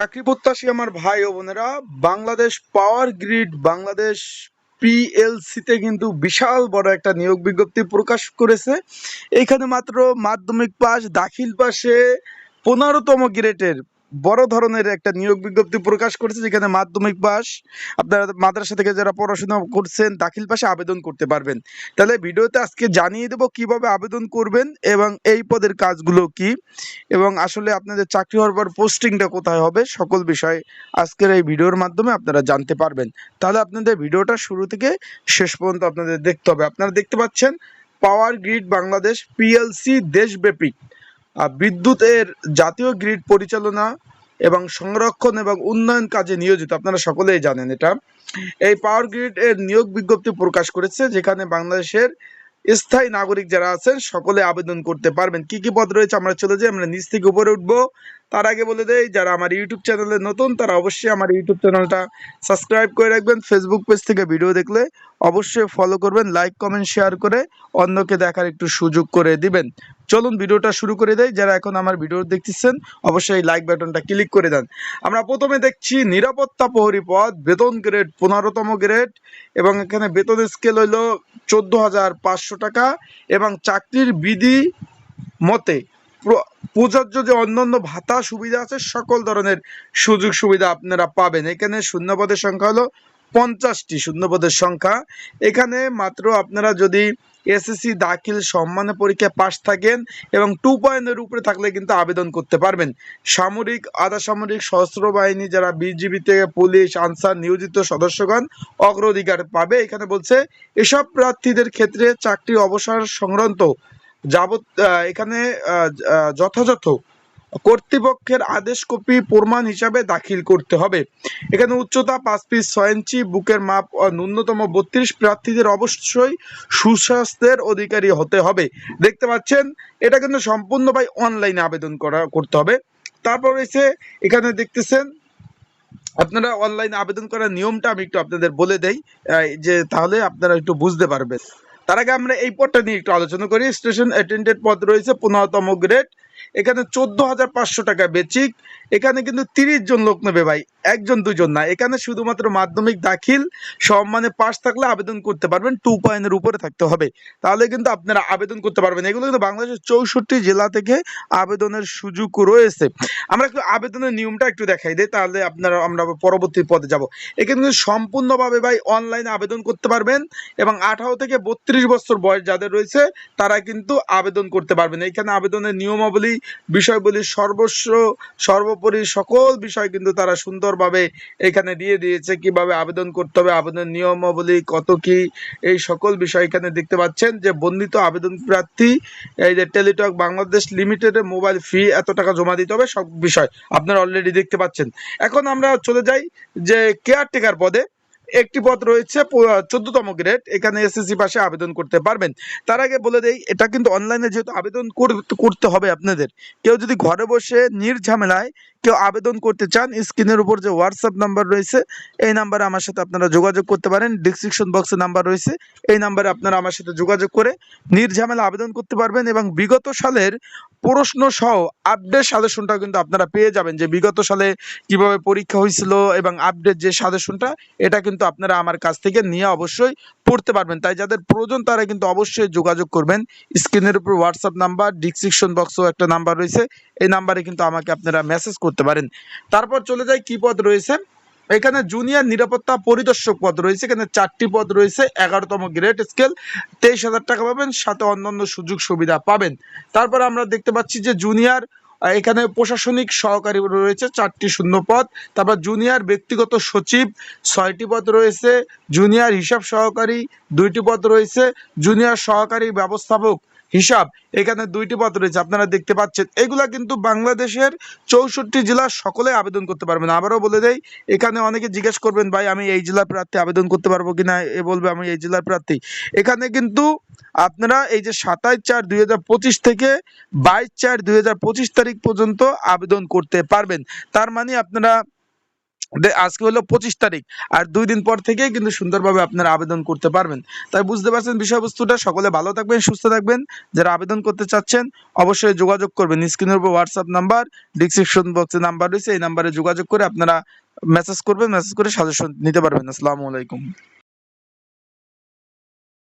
চাকরি প্রত্যাশী আমার ভাই ও বোনেরা, বাংলাদেশ পাওয়ার গ্রিড বাংলাদেশ পিএলসিতে কিন্তু বিশাল বড় একটা নিয়োগ বিজ্ঞপ্তি প্রকাশ করেছে। এখানে মাত্র মাধ্যমিক পাস দাখিল পাশে পনেরোতম গ্রেডের বড় ধরনের একটা নিয়োগ বিজ্ঞপ্তি প্রকাশ করেছে, যেখানে মাধ্যমিক পাস আপনারা মাদ্রাসা থেকে যারা পড়াশোনা করছেন, দাখিল পাশে আবেদন করতে পারবেন। তাহলে ভিডিওতে আজকে জানিয়ে দেবো কীভাবে আবেদন করবেন এবং এই পদের কাজগুলো কি এবং আসলে আপনাদের চাকরি হওয়ার পর পোস্টিংটা কোথায় হবে, সকল বিষয় আজকের এই ভিডিওর মাধ্যমে আপনারা জানতে পারবেন। তাহলে আপনাদের ভিডিওটা শুরু থেকে শেষ পর্যন্ত আপনাদের দেখতে হবে। আপনারা দেখতে পাচ্ছেন, পাওয়ার গ্রিড বাংলাদেশ পিএলসি দেশব্যাপী। বিদ্যুতের জাতীয় গ্রিড পরিচালনা এবং সংরক্ষণ এবং উন্নয়ন কাজে নিয়োজিত, আপনারা সকলেই জানেন এটা। এই পাওয়ার গ্রিড এর নিয়োগ বিজ্ঞপ্তি প্রকাশ করেছে, যেখানে বাংলাদেশের স্থায়ী নাগরিক যারা আছেন, সকলে আবেদন করতে পারবেন। কি কি পদ রয়েছে আমরা চলে যাই, আমরা নিচ থেকে উপরে উঠবো। তার আগে বলে দেই, যারা আমার ইউটিউব চ্যানেলে নতুন, তারা অবশ্যই আমার ইউটিউব চ্যানেলটা সাবস্ক্রাইব করে রাখবেন। ফেসবুক পেজ থেকে ভিডিও দেখলে অবশ্যই ফলো করবেন লাইক কমেন্ট শেয়ার করে অন্যকে দেখার একটু সুযোগ করে দিবেন। চলুন ভিডিওটা শুরু করে দেয় যারা এখন আমার ভিডিও দেখতেছেন, অবশ্যই লাইক বাটনটা ক্লিক করে দেন। আমরা প্রথমে দেখছি নিরাপত্তা প্রহরী পদ, বেতন গ্রেড পনেরোতম গ্রেড এবং এখানে বেতন স্কেল হইল চোদ্দ হাজার পাঁচশো টাকা এবং চাকরির বিধি মতে প্রযোজ্য যে অন্যান্য ভাতা সুবিধা আছে, সকল ধরনের সুযোগ সুবিধা আপনারা পাবেন। এখানে শূন্যপদের সংখ্যা হলো পঞ্চাশটি শূন্যপদের সংখ্যা। এখানে মাত্র আপনারা যদি এসএসসি দাখিল সম্মানে পরীক্ষায় পাশ থাকেন এবং টু পয়েন্টের উপরে থাকলে কিন্তু আবেদন করতে পারবেন। সামরিক, আধা সামরিক, সশস্ত্র বাহিনী যারা বিজিবি থেকে পুলিশ, আনসার, নিয়োজিত সদস্যগণ অগ্রাধিকার পাবে। এখানে বলছে, এসব প্রার্থীদের ক্ষেত্রে চাকরি অবসর সংক্রান্ত যাবত এখানে যথাযথ কর্তৃপক্ষের আদেশ কপি প্রমাণ হিসাবে দাখিল করতে হবে। এখানে উচ্চতা পাঁচ পিস ছয় ইঞ্চি, বুকের মাপ ন্যূনতম বত্রিশ প্রার্থীদের অবশ্যই সুস্বাস্থ্যের অধিকারী হতে হবে। দেখতে পাচ্ছেন, এটা কিন্তু সম্পূর্ণ ভাই অনলাইনে আবেদন করা, করতে হবে। তারপর রয়েছে, এখানে দেখতেছেন, আপনারা অনলাইনে আবেদন করার নিয়মটা আমি একটু আপনাদের বলে দেই যে তাহলে আপনারা একটু বুঝতে পারবেন। তার আগে আমরা এই পদটা নিয়ে একটু আলোচনা করি। স্টেশন অ্যাটেন্ডেন্ট পদ রয়েছে, পনেরোতম গ্রেড এখানে চোদ্দ হাজার পাঁচশো টাকা বেচিক। এখানে কিন্তু তিরিশ জন লোক নেবে ভাই, একজন, দুজন না। এখানে শুধুমাত্র মাধ্যমিক দাখিল, সম্মানে পাস থাকলে আবেদন করতে পারবেন, টু পয়েন্টের উপরে থাকতে হবে। তাহলে কিন্তু আপনারা আবেদন করতে পারবেন। এগুলো কিন্তু বাংলাদেশের চৌষট্টি জেলা থেকে আবেদনের সুযোগ রয়েছে। আমরা একটু আবেদনের নিয়মটা একটু দেখাই দিই, তাহলে আপনারা, আমরা পরবর্তী পদে যাব। এখানে কিন্তু সম্পূর্ণভাবে ভাই অনলাইনে আবেদন করতে পারবেন এবং আঠারো থেকে বত্রিশ বছর বয়স যাদের রয়েছে, তারা কিন্তু আবেদন করতে পারবেন। এখানে আবেদনের নিয়মাবলী বিষয়গুলি সর্বস্ব, সর্বোপরি সকল বিষয় কিন্তু তারা সুন্দরভাবে এখানে দিয়ে দিয়েছে। কীভাবে আবেদন করতে হবে আবেদনের নিয়মাবলী কত কি, এই সকল বিষয় এখানে দেখতে পাচ্ছেন যে বন্ধিত আবেদন প্রার্থী, এই যে টেলিটক বাংলাদেশ লিমিটেডের মোবাইল ফি এত টাকা জমা দিতে হবে, সব বিষয় আপনারা অলরেডি দেখতে পাচ্ছেন। এখন আমরা চলে যাই যে কেয়ারটেকার পদে। একটি পদ রয়েছে চোদ্দতম গ্রেড। এখানে এসএসসি পাশে আবেদন করতে পারবেন। তার আগে বলে দেই, এটা কিন্তু অনলাইনে যেহেতু আবেদন কর- করতে হবে আপনাদের। কেউ যদি ঘরে বসে নির্ঝামেলায় কেউ আবেদন করতে চান, স্ক্রিনের উপর যে হোয়াটসঅ্যাপ নাম্বার রয়েছে, এই নাম্বারে আমার সাথে আপনারা যোগাযোগ করতে পারেন। ডিসক্রিপশন বক্সে নাম্বার রয়েছে, এই নাম্বারে আপনারা আমার সাথে যোগাযোগ করে নির্ঝামেলা আবেদন করতে পারবেন এবং বিগত সালের প্রশ্ন সহ আপডেট সাজেশনটা কিন্তু আপনারা পেয়ে যাবেন যে বিগত সালে কীভাবে পরীক্ষা হয়েছিল এবং আপডেট যে সাজেশনটা এটা কিন্তু আপনারা আমার কাছ থেকে নিয়ে অবশ্যই পড়তে পারবেন। তাই যাদের প্রয়োজন, তারা কিন্তু অবশ্যই যোগাযোগ করবেন। স্ক্রিনের উপর হোয়াটসঅ্যাপ নাম্বার ডিসক্রিপশন বক্সও একটা নাম্বার রয়েছে, এই নাম্বারে কিন্তু আমাকে আপনারা মেসেজ করতে পারেন। তারপর চলে যায় কি পদ রয়েছে? এখানে জুনিয়র নিরাপত্তা পরিদর্শক পদ রয়েছে। এখানে চারটি পদ রয়েছে। এগারোতম গ্রেড স্কেল তেইশ হাজার টাকা পাবেন, সাথে অন্যান্য সুযোগ সুবিধা পাবেন। তারপর আমরা দেখতে পাচ্ছি যে জুনিয়র এখানে প্রশাসনিক সহকারী রয়েছে, চারটি শূন্য পদ। তারপর জুনিয়র ব্যক্তিগত সচিব, ছয়টি পদ রয়েছে। জুনিয়র হিসাব সহকারী, দুইটি পদ রয়েছে। জুনিয়র সহকারী ব্যবস্থাপক হিসাব। এখানে দুইটি পদ রয়েছে, আপনারা দেখতে পাচ্ছেন। এগুলা কিন্তু বাংলাদেশের চৌষট্টি জেলার সকলে আবেদন করতে পারবেন আবারও বলে দেই, এখানে অনেকে জিজ্ঞেস করবেন, ভাই, আমি এই জেলার প্রার্থী আবেদন করতে পারব কিনা? এ বলবে, আমি এই জেলার প্রার্থী। এখানে কিন্তু আপনারা এই যে সাতাইশ চার দুই থেকে বাইশ চার দুই তারিখ পর্যন্ত আবেদন করতে পারবেন। তার মানে আপনারা আজকে হলো পঁচিশ তারিখ, আর দুই দিন পর থেকে কিন্তু সুন্দরভাবে আপনারা আবেদন করতে পারবেন। তাই বুঝতে পারছেন বিষয়বস্তুটা? সকলে ভালো থাকবেন, সুস্থ থাকবেন। যারা আবেদন করতে চাচ্ছেন, অবশ্যই যোগাযোগ করবেন। স্ক্রিনের উপর হোয়াটসঅ্যাপ নাম্বার, ডিসক্রিপশন বক্সে নাম্বার রয়েছে, এই নাম্বারে যোগাযোগ করে আপনারা মেসেজ করবেন মেসেজ করে সাজেশন নিতে পারবেন। আসসালামু আলাইকুম।